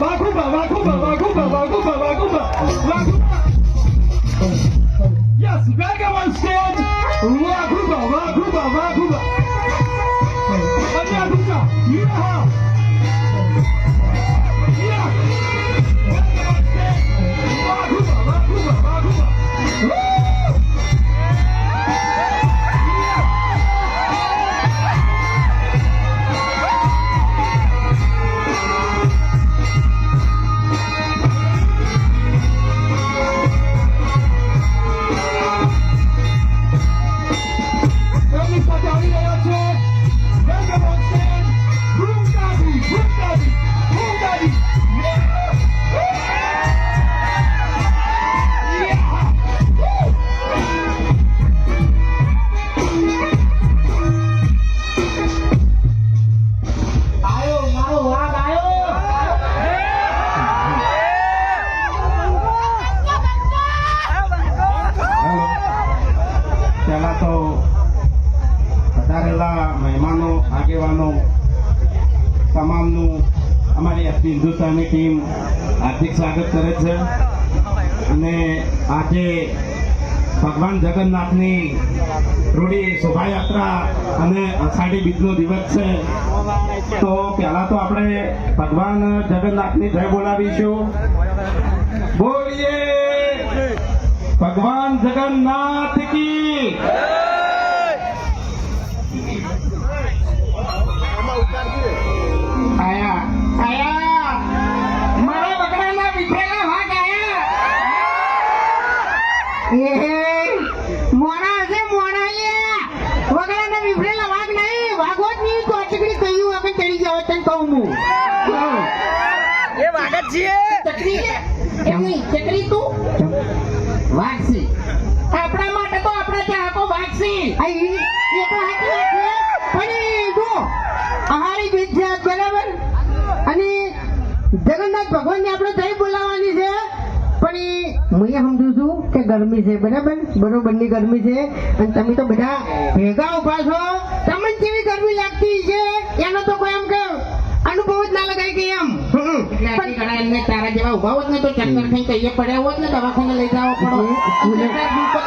ဘာခုပါဘာခုပါဘာခုပါဘာခုပါဘာခုပါဘာခုပါ Hindustani team હાર્દિક સ્વાગત કરે છે. અને આજે ભગવાન જગન્નાથની રૂડી શોભાયાત્રા અને અષાઢી બીજનો દિવસ છે. તો પહેલા તો આપણે ભગવાન જગન્નાથની જય બોલાવીશું. બોલીએ. ભગવાન જગન્નાથ કી છીએ ચકડી એમ નહીં. ચકડી તું? વાઘ આપણા માટે તો આપણે ત્યાં આખો વાઘ આઈ એ તો સાચી વાત છે. પણ જો આહારી બીજ છે બરાબર? અને જગન્નાથ ભગવાનને આપણે જય બોલાવવાની છે. પણ એ હું એ સમજુ છું કે ગરમી છે બરાબર? બરોબરની ગરમી છે. અને તમે તો બધા ભેગા ઊભા છો. તમને કેવી ગરમી લાગતી છે? એનો તો કોઈ એમ કે અનુભવ જ ના લગાય કે એમ હમ. ઘણા એમને તારા જેવા ઊભા હોત ને તો ચક્કર ખાઈ કહીએ પડ્યા હોત ને દવાખાને લઈ જવા પડો.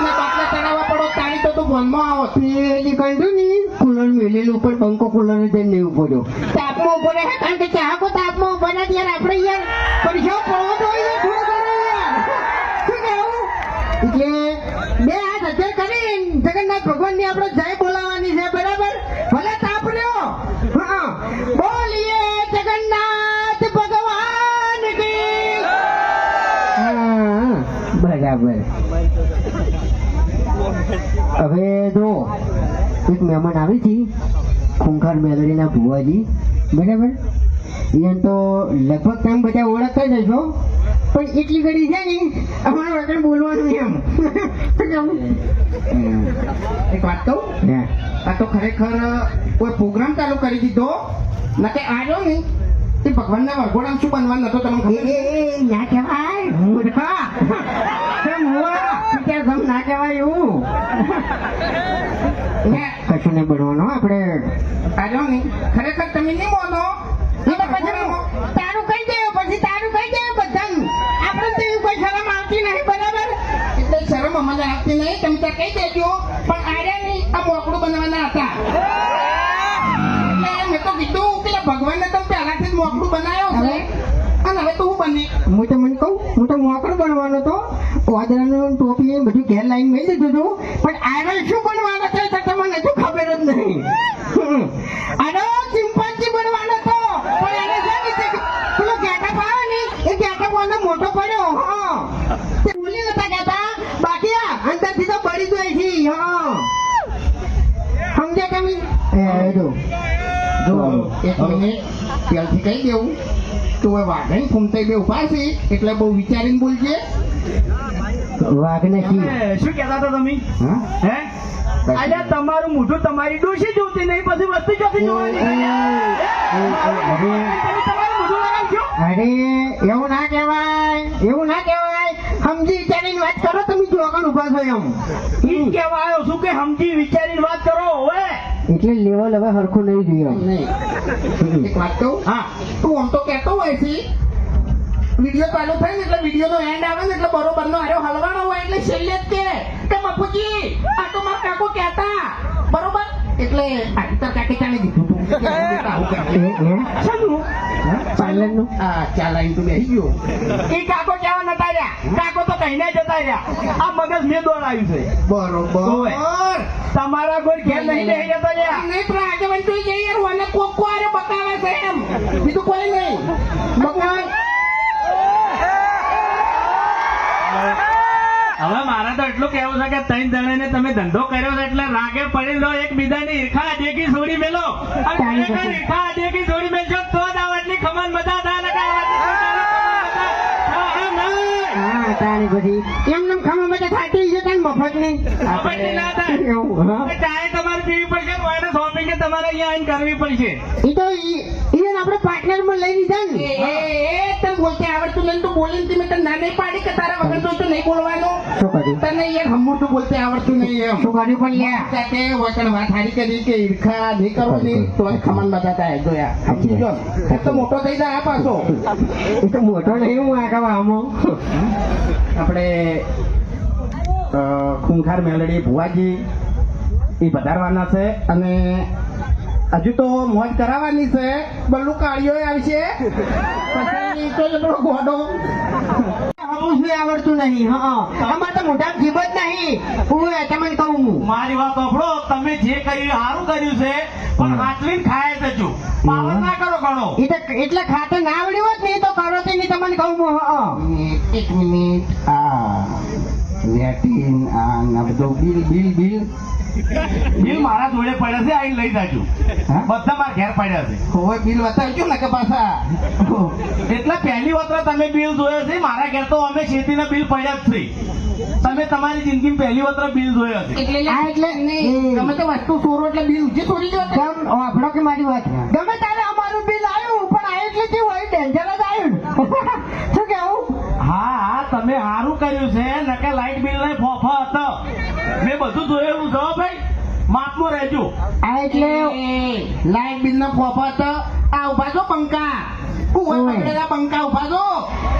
બાટલા ચડાવવા પડો તારી તો તું ભણમાં આવો પેલી કહ્યું ને કુલર મેલેલું ઉપર પંખો કુલર જઈને નહીં ઊભો રહ્યો તાપમાં ઊભો રહે કારણ કે ચાહકો તાપમાં ઊભા નથી યાર આપણે યાર. પરીક્ષાઓ પડવો તો હોય ને થોડો કરો યાર. શું કહેવું? એટલે બે હાથ હજાર કરી જગન્નાથ ભગવાનની આપણે એક મહેમાન આવી હતી ખૂંખાર મેલડીના ભુવાજી. બરાબર? એને તો લગભગ તમે બધા ઓળખતા જ હશો પણ એટલી ઘડી છે ને અમારું આગળ બોલવાનું એમ. એક વાત કહું. આ તો ખરેખર કોઈ પ્રોગ્રામ ચાલુ કરી દીધો? નકે આવ્યો ને તે ભગવાનના વરઘોડામાં શું બનવાનું હતો તમને એ ખબર એ ના કહેવાય. મૂર્ખા. ગમ ના કહેવાય એવું. કશું નહીં બનવાનું આપણે આજો નહીં ખરેખર તમે નહીં બોલો. તારું કહી દે પછી તારું કઈ દે બધાનું. આપણે તો એવું કોઈ શરમ આવતી નહીં બરાબર? એટલે શરમ અમને આવતી નહીં તમે ત્યાં કહી દેજો. પણ આર્યા નહીં આ મોકળું બનાવવાના હતા. મેં તો કીધું પેલા ભગવાનને તો પહેલાથી જ મોકળું બનાવ્યો છે. અને હવે તો હું બની હું તો મને કહું હું તો મોકળો બનવાનો તો વાદળાનું ટોપી બધું ઘેર લાઈન મેં દીધું હતું. પણ આરો શું બનવાનો છે તો તમને હજુ ખબર જ નહીં. આરો ચિંપાંજી બનવાનો તો પણ એને છે ને પેલો ગેટઅપ આવે ને, એ ગેટઅપ વાળો મોટો પડ્યો. હા. તે ભૂલી નતા કહેતા. બાકી અંદરથી તો પડી જાય છે. હા. સમજ્યા તમે? એ જો. જો, એક મિનિટ. ત્યારથી કહી દેવું. તો હવે વાઘણ ફૂમતાઈ બે ઊભા છે એટલે બહુ વિચારીને બોલજે. વાઘને શું કહેતા હતા તમે? હે? અરે તમારું મોઢું તમારી ડોશી જોતી નહીં પછી વસ્તુ જોતી જોવાની. અરે. તમે તમારું મોઢું લગાવજો. અરે એવું ના કહેવાય એવું ના કહેવાય. સમજી વિચારીને વાત કરો તમે જો આગળ ઊભા છો એમ. ઈ જ શું કે સમજી વિચારીને વાત એટલે લેવલ હવે હરખું નહીં જોઈએ એક વાત કહું? હા. તું આમ તો કહેતો હોય છે. વીડિયો ચાલુ થાય ને એટલે વીડિયો નો એન્ડ આવે ને એટલે બરોબર નો હારો હલવાનો હોય એટલે છેલ્લે જ કે. કે મફુજી આ તો મારા કાકો કહેતા. બરોબર? એટલે આંતર કાકે ચાલી દીધું. તું ચાલે. કરે. શાનું? પાર્લરનું આ તું બેસી ગયો. એ કાકો કાકો તો કહીને જતા રહ્યા. આ મગજ મેં દોડાવ્યું છે. બરોબર. તમારા કોઈ ઘેર નહીં બેસી જતા રહ્યા. નહીં પણ આગેવાન તો જઈ યાર મને કોક કો બતાવે છે એમ. બીજું કોઈ નહીં. બતાવે હવે મારે તો એટલું કેવું છે કે ત્રણ જણાને તમે ધંધો કર્યો છે એટલે રાગે પડી લો એક બીજાની ઈર્ખા અડેકી છોડી મેલો. અને ઈર્ખા અડેકી છોડી મેલશો તો જ આવડની ખમણ મજા થાય ને કે આ વાતની ખમણ મજા થાય નહીં. હા તારી એમ નામ ખાવા માટે થાકી છે તારી મફત નહીં. ખબર ના થાય. ચાય તમારે પીવી પડશે તો શોપિંગ તમારે અહીંયા આવીને કરવી પડશે. એ તો ઈને આપણે પાર્ટનરમાં લઈ લીધા ને. તને બોલતે આવડતું નહીં તો બોલીને મેં તને ના નહીં પાડી કે તારા વગર તો તો નહીં બોલવાનું? તને યાર હમું તો બોલતે આવડતું નહીં એમ. શું કર્યું પણ લ્યા સાથે વચન વાત હારી કરી કે ઈર્ખા નહીં કરવાની તો જ ખમણ બધા થાય. જોયા સમજી એ તો મોટો થઈ જાય આ પાછો. એ તો મોટો નહીં હું આગળ આમો. આપણે ખૂંખાર મેલડી ભુવાજી એ વધારવાના છે અને હજુ તો મોજ કરાવવાની છે. બલ્લુ કાળીઓ આવશે પછી તો એટલો ગોડો આવું જ આવડતું નહીં હા તો મોટા જીભ જ નહીં હું તમને કહું મારી વાત સાંભળો તમે જે કર્યું સારું કર્યું છે પણ હાથવીન ખાય જજો પાવર ના કરો ઘણો. એટલે ખાતે ના આવડ્યું હોત ને તો કરો તે નહીં તમને કહું હું એક મિનિટ આ લેટિન આ બધું બિલ બિલ બિલ. બિલ મારા જોડે પડ્યા છે આઈને લઈ જાજો. બધા મારા ઘેર પડ્યા છે. હવે બિલ બતાવજો ને કે પાછા. એટલે પહેલી વખત તમે બિલ જોયો છે મારા ઘેર તો અમે ખેતીના બિલ પડ્યા જ છે. તમે તમારી જિંદગીમાં પહેલી વખત બિલ જોયો છે. એટલે આ એટલે નહીં, તો વસ્તુ ચોરો એટલે બિલ જે ચોરી ગયો કેમ? આપણો કે મારી વાત ગમે તારે અમારું બિલ આવ્યું પણ આ એટલે કેવું હોય ડેન્જર જ આવ્યું. તમે સારું કર્યું છે નકે લાઈટ બિલ નહીં ફોફા હતો. મેં બધું જોયેલું છો ભાઈ માપમાં રહેજો. આ એટલે લાઈટ બિલ નો હતો. આ ઊભા છો પંખા? ઊભા ઓય. પકડેલા પંખા ઊભા છો?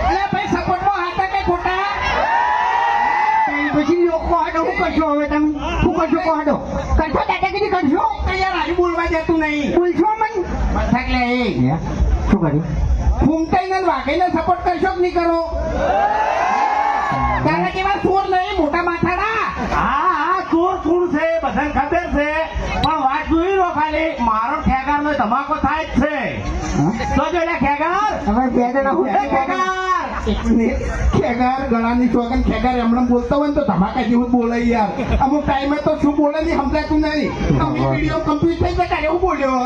એટલે ભાઈ સપોર્ટમાં હતા કે ખોટા? પછી લોકો હાડો શું કરશો હવે તમે? શું કરશો કો હાડો? કરશો દાદાગીરી કરશો યાર આજુ બોલવા જતું નહીં. બોલશો મને. મથક લે એ. શું કર્યું? ફૂમતાઈ ને વાઘઈને સપોર્ટ કરશો કે નહીં કરો? તારા કેવા ચોર નહીં મોટા માથાડા હા હા ચોર કોણ છે બધાને ખબર છે. પણ વાત જોઈ લો ખાલી મારો ખેગાર નો ધમાકો થાય જ છે. તો જોડે ખેગાર. હવે બે જણા હું ખેગાર. ખેગાર ગળાની ચોગન ખેગાર એમણે બોલતો હોય ને તો ધમાકા જેવું જ બોલે યાર. અમુક ટાઈમે તો શું બોલે નહીં સમજાતું નહીં. અમુક વીડિયો કમ્પ્લીટ થઈ જાય એવું બોલ્યો.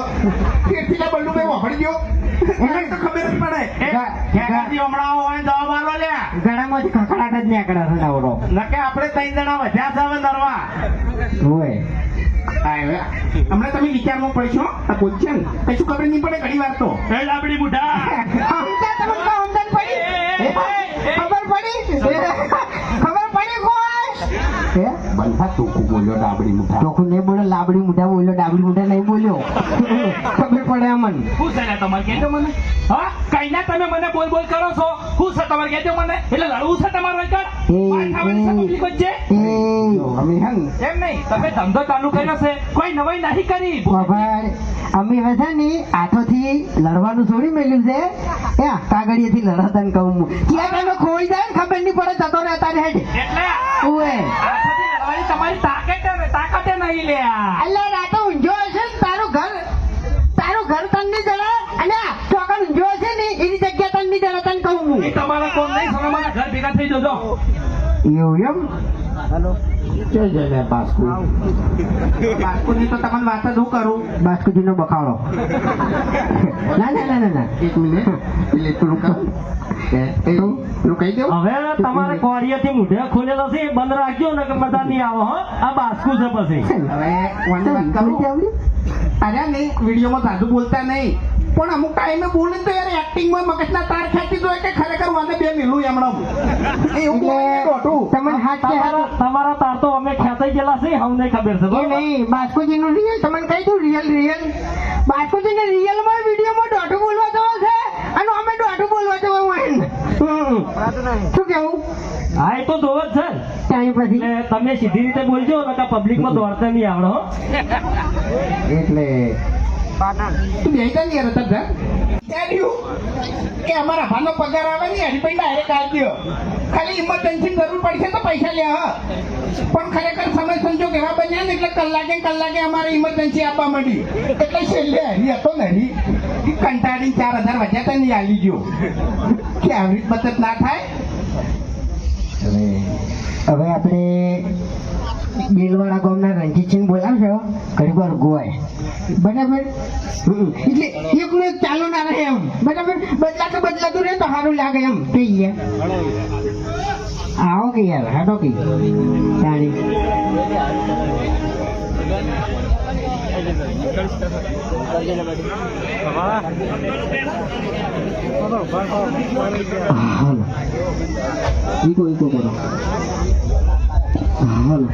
તેથી બલ્લુ મેં વહડ ગયો. એને તો ખબર જ પડે. હમણાં હોય જવાબ આલો લ્યા. ગળામાંથી ખખડાટ જ નીકળે છે નવરો નકે આપણે ત્રણ જણા વધ્યા છે હવે નરવા હોય. હમણાં તમે વિચારમાં પડશો? આ બોલશે ને. કશું ખબર નહીં પડે ઘણી વાર તો. એ લાબડી બુઢા. તમને પડી. ખબર પડી? બંધા બોલ્યો ડાબડી મુઠા ચોખ્ખું નહીં બોલ્યો લાબડી મુઠા બોલ્યો ડાબડી મુઠા નહીં બોલ્યો. ખબર પડે અમન. શું છે તમારે કહેજો મને? હા કઈ ના તમે મને બોલ બોલ કરો છો. શું છે તમારે કહેજો મને? એટલે લડવું છે તમારું અમે એમ નહીં તમે ધંધો ચાલુ કર્યો છે. કોઈ નવાઈ નહીં કરી. ખબર અમે હવે છે ને હાથોથી લડવાનું છોડી મેલ્યું છે. એ કાગળિયેથી લડતા ને કહું હું. ક્યાં તમે ખોઈ જાય ને ખબર નહીં પડે જતો રહેતા તારે હેડ હું એ નહીં તમે મારા ઘર ભેગા થઈ જજો. એવું એમ? જય જય જય બાસ્કુ. બાસ્કુની તો તમને વાત જ હું કરું? બાસ્કુજીનો બખાડો. ના ના ના ના ના. એક મિનિટ. એટલે કહી દઉં હવે તમારે કોડિયાથી મૂઢે ખોલેલો છે એ બંધ રાખ્યો ને કે બધા નહીં આવો હો. આ બાસ્કુ છે પછી. હવે અરે નહીં વિડીયોમાં સાધુ બોલતા નહીં. પણ અમુક ટાઈમે બોલે તો યાર એક્ટિંગમાં મગજના તાર ખેંચી તમારા તમારા તાર તો અમે ખેંચાઈ ગયેલા છે હમને ખબર છે? નહીં બાસ્કુજીનું રિયલ તમને કહી દઉં રિયલ રિયલ બાસ્કુજીને રિયલમાં વિડીયોમાં દોઢું બોલવા જવો છે અને અમે દોઢું બોલવા જવું હોય શું કેવું? હા એ તો જોવો જ છે. ને. ત્યાં પછી તમે સીધી રીતે બોલજો પબ્લિક પબ્લિકમાં દોડતા નહીં આવડો એટલે કઈ યાર હતા ત્યાં કે અમારા ભાનો પગાર આવે ને હરી પછી ડાયરેક્ટ આવી દો ખાલી ઇમરજન્સી જરૂર પડશે તો પૈસા લે પણ ખરેખર સમય સંજોગ એવા બન્યા ને એટલે કલાકે કલાકે અમારે ઇમરજન્સી આપવા મળી એટલે છેલ્લે હરી હતો ને હરી. કંટાળીને ચાર હજાર વધ્યા તા નહીં આવી ગયો. કે આવી બચત ના થાય? હવે આપણે બેલવાળા ગામના રણજીતસિંહ બોલાવશો? વાર ગોય બરાબર. એટલે એકલું એક ચાલુ ના રહે એમ. બરાબર? બદલાતું બદલાતું રહે તો સારું લાગે એમ. થઈ ગયા. આવો કે યાર હાટો કે ઈકો ઈકો કરો. હાલો.